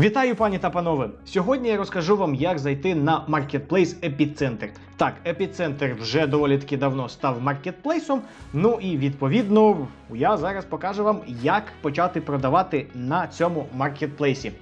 Вітаю, пані та панове! Сьогодні я розкажу вам, як зайти на маркетплейс Епіцентр. Так, Епіцентр вже доволі таки давно став маркетплейсом. Ну і відповідно я зараз покажу вам, як почати продавати на цьому маркетплейсі.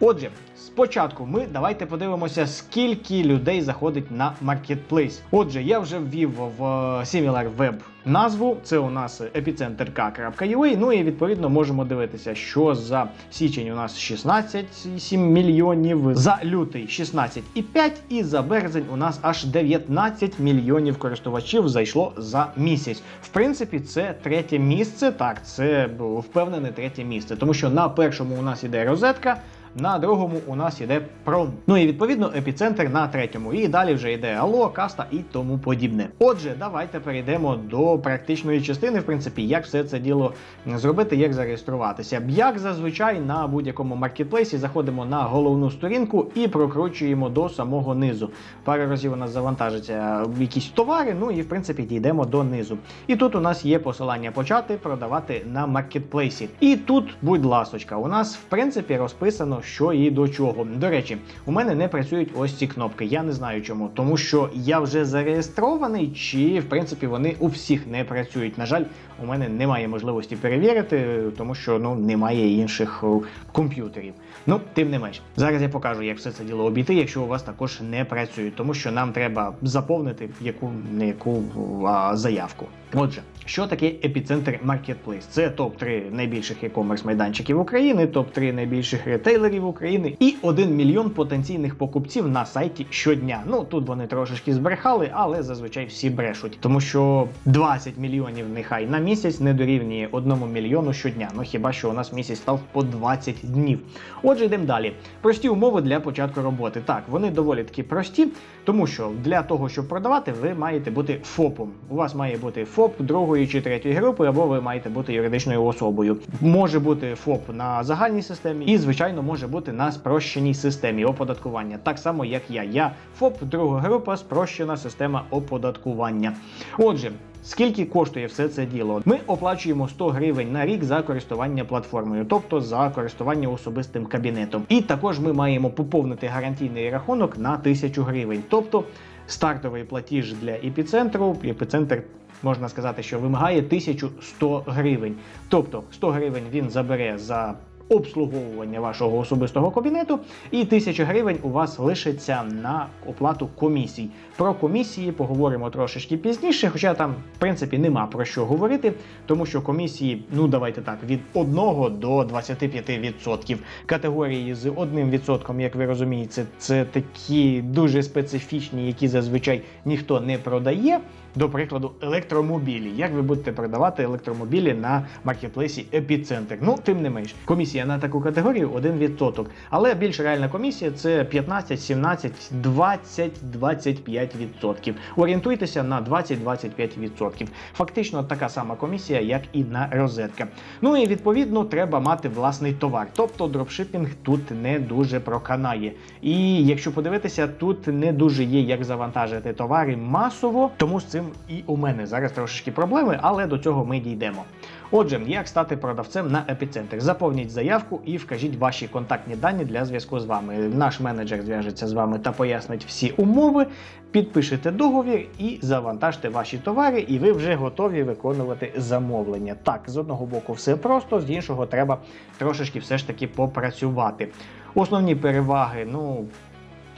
Отже, спочатку ми давайте подивимося, скільки людей заходить на маркетплейс. Отже, я вже ввів в SimilarWeb назву. Це у нас epicenter.ua. Ну і відповідно можемо дивитися, що за січень у нас 16,7 мільйонів, за лютий 16,5 і за березень у нас аж 19 мільйонів користувачів зайшло за місяць. В принципі, це третє місце. Так, це впевнене третє місце, тому що на першому у нас іде розетка. На другому у нас іде пром. Ну і відповідно епіцентр на третьому. І далі вже йде Алло, каста і тому подібне. Отже, давайте перейдемо до практичної частини, в принципі, як все це діло зробити, як зареєструватися. Як зазвичай на будь-якому маркетплейсі заходимо на головну сторінку і прокручуємо до самого низу. Пару разів у нас завантажиться якісь товари, ну і в принципі дійдемо до низу. І тут у нас є посилання почати продавати на маркетплейсі. І тут, будь ласочка, у нас в принципі розписано що і до чого. До речі, у мене не працюють ось ці кнопки. Я не знаю чому, тому що я вже зареєстрований, чи в принципі вони у всіх не працюють. На жаль, у мене немає можливості перевірити, тому що ну немає інших комп'ютерів. Ну, тим не менш, зараз я покажу, як все це діло обійти, якщо у вас також не працює, тому що нам треба заповнити яку не яку а, заявку. Отже, що таке епіцентр Marketplace? Це топ-3 найбільших e-commerce майданчиків України, топ-3 найбільших ретейлерів України і 1 мільйон потенційних покупців на сайті щодня. Ну тут вони трошечки збрехали, але зазвичай всі брешуть, тому що 20 мільйонів нехай на місяць не дорівнює 1 мільйону щодня. Ну хіба що у нас місяць став по 20 днів. Отже, йдемо далі. Прості умови для початку роботи. Так, вони доволі таки прості, тому що для того, щоб продавати, ви маєте бути ФОПом. У вас має бути ФОП другої чи третьої групи, або ви маєте бути юридичною особою. Може бути ФОП на загальній системі, і, звичайно, може бути на спрощеній системі оподаткування. Так само, як я. Я ФОП, друга група, спрощена система оподаткування. Отже. Скільки коштує все це діло? Ми оплачуємо 100 гривень на рік за користування платформою, тобто за користування особистим кабінетом. І також ми маємо поповнити гарантійний рахунок на 1000 гривень. Тобто стартовий платіж для епіцентру, епіцентр. Можна сказати, що вимагає 1100 гривень. Тобто 100 гривень він забере за обслуговування вашого особистого кабінету, і 1000 гривень у вас лишиться на оплату комісій. Про комісії поговоримо трошечки пізніше, хоча там, в принципі, нема про що говорити, тому що комісії, ну давайте так, від 1 до 25%. Категорії з 1%, як ви розумієте, це такі дуже специфічні, які зазвичай ніхто не продає. До прикладу, електромобілі. Як ви будете продавати електромобілі на маркетплейсі Епіцентр? Ну, тим не менш, комісія на таку категорію 1%. Але більш реальна комісія це 15, 17, 20, 25%. Орієнтуйтеся на 20-25%. Фактично така сама комісія, як і на розетка. Ну і відповідно треба мати власний товар. Тобто дропшипінг тут не дуже проканає. І якщо подивитися, тут не дуже є як завантажити товари масово, тому з цим і у мене зараз трошечки проблеми, але до цього ми дійдемо. Отже, як стати продавцем на епіцентр? Заповніть заявку і вкажіть ваші контактні дані для зв'язку з вами. Наш менеджер зв'яжеться з вами та пояснить всі умови. Підпишете договір і завантажте ваші товари, і ви вже готові виконувати замовлення. Так, з одного боку, все просто, з іншого треба трошечки все ж таки попрацювати. Основні переваги, ну.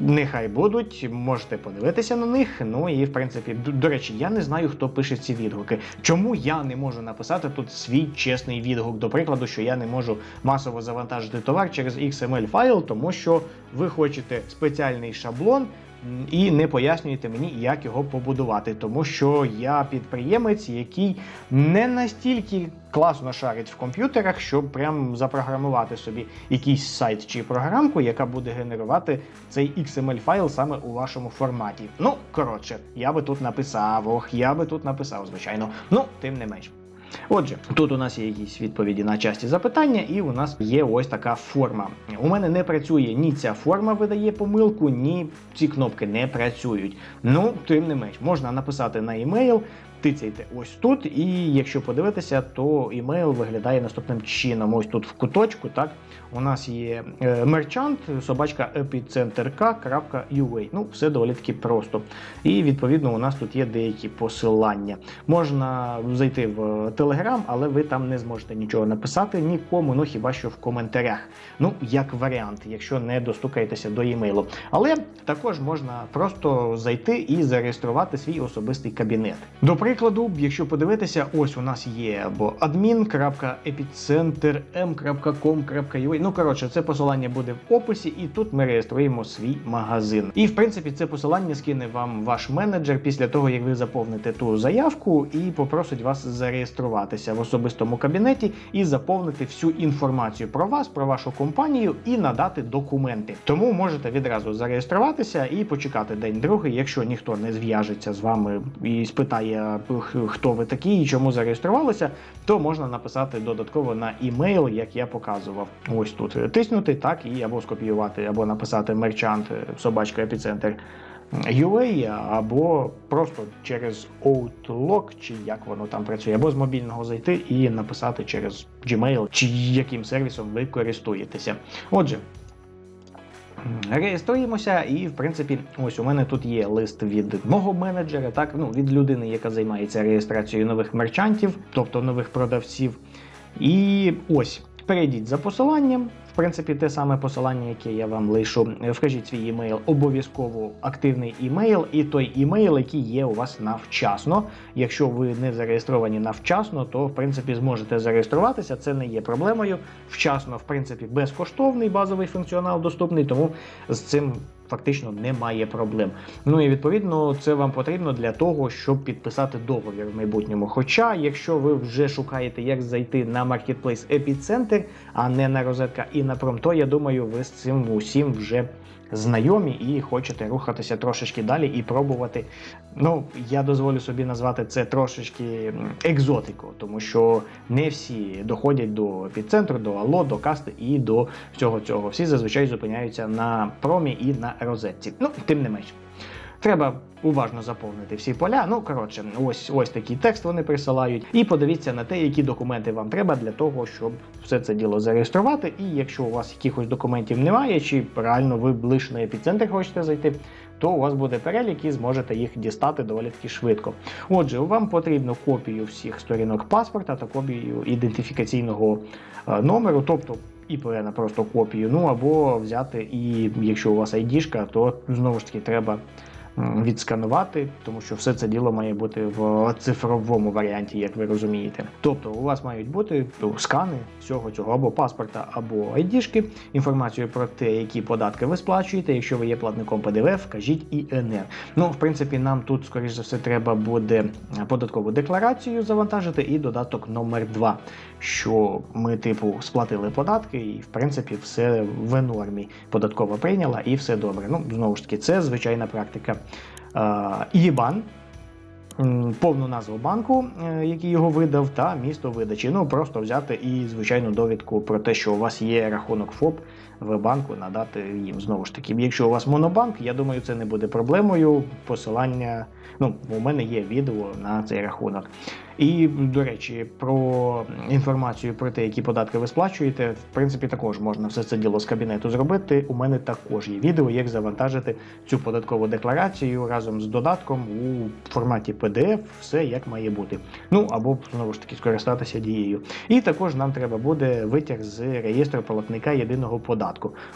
Нехай будуть, можете подивитися на них. Ну і в принципі, до, до речі, я не знаю, хто пише ці відгуки. Чому я не можу написати тут свій чесний відгук? До прикладу, що я не можу масово завантажити товар через XML файл, тому що ви хочете спеціальний шаблон. І не пояснюєте мені, як його побудувати, тому що я підприємець, який не настільки класно шарить в комп'ютерах, щоб прям запрограмувати собі якийсь сайт чи програмку, яка буде генерувати цей XML файл саме у вашому форматі. Ну, коротше, я би тут написав, ох, я би тут написав, звичайно. Ну, тим не менш. Отже, тут у нас є якісь відповіді на часті запитання, і у нас є ось така форма. У мене не працює ні ця форма видає помилку, ні ці кнопки не працюють. Ну, тим не менш, можна написати на емейл. Тицяйте ось тут. І якщо подивитися, то імейл виглядає наступним чином. Ось тут в куточку, так, у нас є е, мерчант, собачка epicenterk.ua. Ну, все доволі таки просто. І відповідно у нас тут є деякі посилання. Можна зайти в Telegram, але ви там не зможете нічого написати нікому, ну хіба що в коментарях. Ну, як варіант, якщо не достукаєтеся до імейлу. Але також можна просто зайти і зареєструвати свій особистий кабінет. До прикладу, якщо подивитися, ось у нас є або admin.epicenter.m.com.ua. Ну коротше, це посилання буде в описі, і тут ми реєструємо свій магазин. І в принципі, це посилання скине вам ваш менеджер після того, як ви заповните ту заявку і попросить вас зареєструватися в особистому кабінеті і заповнити всю інформацію про вас, про вашу компанію і надати документи. Тому можете відразу зареєструватися і почекати день другий, якщо ніхто не зв'яжеться з вами і спитає, хто ви такі і чому зареєструвалися, то можна написати додатково на імейл, як я показував. Ось тут тиснути так і або скопіювати, або написати мерчант собачка епіцентр. UA, або просто через Outlook, чи як воно там працює, або з мобільного зайти і написати через Gmail, чи яким сервісом ви користуєтеся. Отже. Реєструємося, і в принципі, ось у мене тут є лист від мого менеджера, так ну від людини, яка займається реєстрацією нових мерчантів, тобто нових продавців. І ось перейдіть за посиланням. Принципі, те саме посилання, яке я вам лишу. Вкажіть свій імейл, обов'язково активний імейл, і той імейл, який є у вас навчасно. Якщо ви не зареєстровані навчасно, то в принципі зможете зареєструватися. Це не є проблемою. Вчасно, в принципі, безкоштовний базовий функціонал доступний, тому з цим. Фактично немає проблем. Ну і відповідно це вам потрібно для того, щоб підписати договір в майбутньому. Хоча, якщо ви вже шукаєте, як зайти на маркетплейс Епіцентр, а не на розетка і на промто, я думаю, ви з цим усім вже знайомі і хочете рухатися трошечки далі і пробувати. Ну, я дозволю собі назвати це трошечки екзотику, тому що не всі доходять до підцентру, до Алло, до касти і до всього цього. Всі зазвичай зупиняються на промі і на розетці. Ну, тим не менш. Треба уважно заповнити всі поля. Ну, коротше, ось ось такий текст вони присилають. І подивіться на те, які документи вам треба для того, щоб все це діло зареєструвати. І якщо у вас якихось документів немає, чи реально ви лише на епіцентр хочете зайти, то у вас буде перелік і зможете їх дістати доволі таки швидко. Отже, вам потрібно копію всіх сторінок паспорта та копію ідентифікаційного е, номеру, тобто. ІПН просто копію, ну або взяти, і якщо у вас айдішка, то знову ж таки треба відсканувати, тому що все це діло має бути в цифровому варіанті, як ви розумієте. Тобто у вас мають бути ну, скани всього цього або паспорта, або айдішки, інформацію про те, які податки ви сплачуєте. Якщо ви є платником ПДВ, вкажіть ІНР. Ну, в принципі, нам тут, скоріш за все, треба буде податкову декларацію завантажити і додаток номер 2 що ми, типу, сплатили податки, і в принципі все в нормі. Податкова прийняла і все добре. Ну, знову ж таки, це звичайна практика. ЄБАН, повну назву банку, е, який його видав, та місто видачі. Ну просто взяти і звичайну довідку про те, що у вас є рахунок ФОП в банку, надати їм знову ж таки. Якщо у вас монобанк, я думаю, це не буде проблемою. Посилання. Ну, у мене є відео на цей рахунок. І, до речі, про інформацію про те, які податки ви сплачуєте, в принципі, також можна все це діло з кабінету зробити. У мене також є відео, як завантажити цю податкову декларацію разом з додатком у форматі PDF, все як має бути. Ну або знову ж таки скористатися дією. І також нам треба буде витяг з реєстру платника єдиного податку,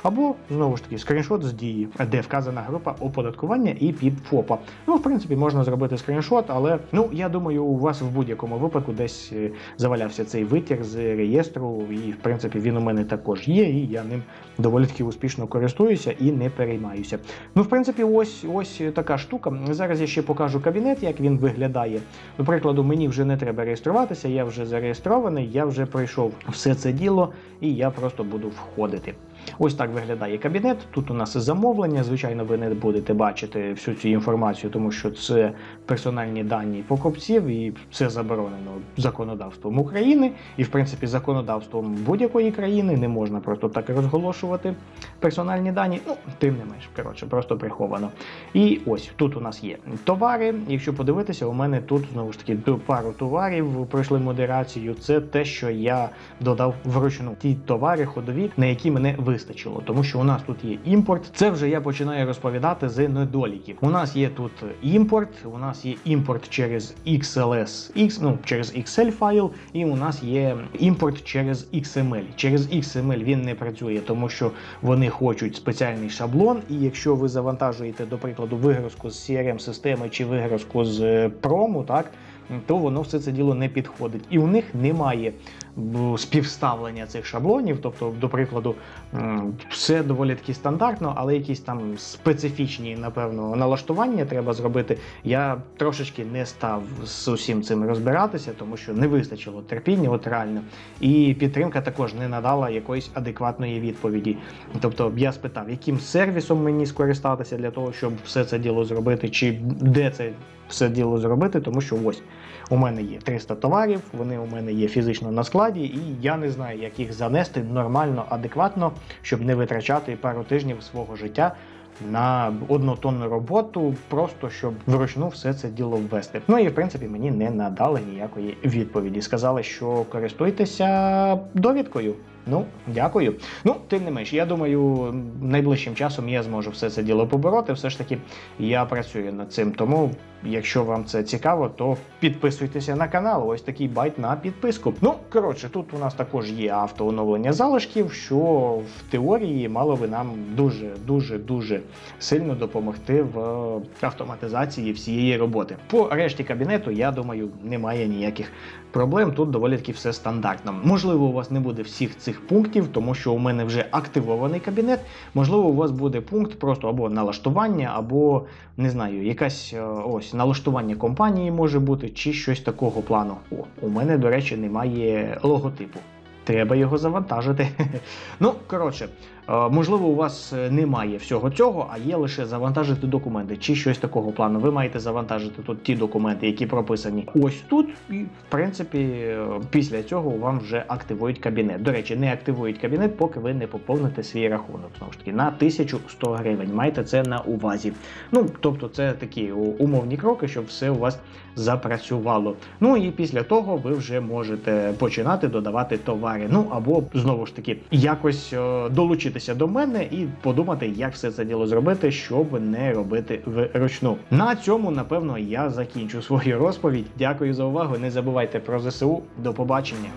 або знову ж таки скріншот з дії, де вказана група оподаткування і під ФОПа. Ну, в принципі, можна зробити скріншот, але ну я думаю, у вас в будь-якому випадку десь е, завалявся цей витяг з реєстру, і в принципі він у мене також є, і я ним доволі таки успішно користуюся і не переймаюся. Ну, в принципі, ось ось така штука. Зараз я ще покажу кабінет, як він виглядає. До прикладу, мені вже не треба реєструватися, я вже зареєстрований, я вже пройшов все це діло, і я просто буду входити. Ось так виглядає кабінет. Тут у нас замовлення. Звичайно, ви не будете бачити всю цю інформацію, тому що це персональні дані покупців, і це заборонено законодавством України. І, в принципі, законодавством будь-якої країни не можна просто так розголошувати персональні дані. Ну, тим не менш, коротше, просто приховано. І ось тут у нас є товари. Якщо подивитися, у мене тут знову ж таки пару товарів пройшли модерацію. Це те, що я додав вручну. Ті товари ходові, на які мене вистачило, тому що у нас тут є імпорт. Це вже я починаю розповідати з недоліків. У нас є тут імпорт, у нас є імпорт через XLS, X, ну через XL файл, і у нас є імпорт через XML. Через XML він не працює, тому що вони хочуть спеціальний шаблон. І якщо ви завантажуєте, до прикладу, вигрузку з crm системи чи вигрузку з е, прому, так то воно все це діло не підходить. І у них немає співставлення цих шаблонів. Тобто, до прикладу, все доволі таки стандартно, але якісь там специфічні, напевно, налаштування треба зробити. Я трошечки не став з усім цим розбиратися, тому що не вистачило терпіння, от реально. І підтримка також не надала якоїсь адекватної відповіді. Тобто я спитав, яким сервісом мені скористатися для того, щоб все це діло зробити, чи де це все діло зробити, тому що ось у мене є 300 товарів, вони у мене є фізично на складі, і я не знаю, як їх занести нормально, адекватно, щоб не витрачати пару тижнів свого життя. На однотонну роботу, просто щоб вручну все це діло ввести. Ну і в принципі мені не надали ніякої відповіді. Сказали, що користуйтеся довідкою. Ну, дякую. Ну, тим не менш, я думаю, найближчим часом я зможу все це діло побороти. Все ж таки, я працюю над цим. Тому, якщо вам це цікаво, то підписуйтеся на канал. Ось такий байт на підписку. Ну, коротше, тут у нас також є автооновлення залишків, що в теорії мало би нам дуже, дуже, дуже сильно допомогти в автоматизації всієї роботи. По решті кабінету, я думаю, немає ніяких проблем. Тут доволі таки все стандартно. Можливо, у вас не буде всіх цих пунктів, тому що у мене вже активований кабінет. Можливо, у вас буде пункт просто або налаштування, або не знаю, якась е, ось налаштування компанії може бути, чи щось такого плану. О, у мене, до речі, немає логотипу. Треба його завантажити. ну, коротше, можливо, у вас е, немає всього цього, а є лише завантажити документи чи щось такого плану. Ви маєте завантажити тут ті документи, які прописані ось тут. І, в принципі, е, після цього вам вже активують кабінет. До речі, не активують кабінет, поки ви не поповните свій рахунок. Знову ж таки, на 1100 гривень. Майте це на увазі. Ну, тобто, це такі умовні кроки, щоб все у вас запрацювало. Ну і після того ви вже можете починати додавати товари. Ну або знову ж таки якось е, долучитися до мене і подумати, як все це діло зробити, щоб не робити вручну. На цьому, напевно, я закінчу свою розповідь. Дякую за увагу. Не забувайте про ЗСУ. До побачення.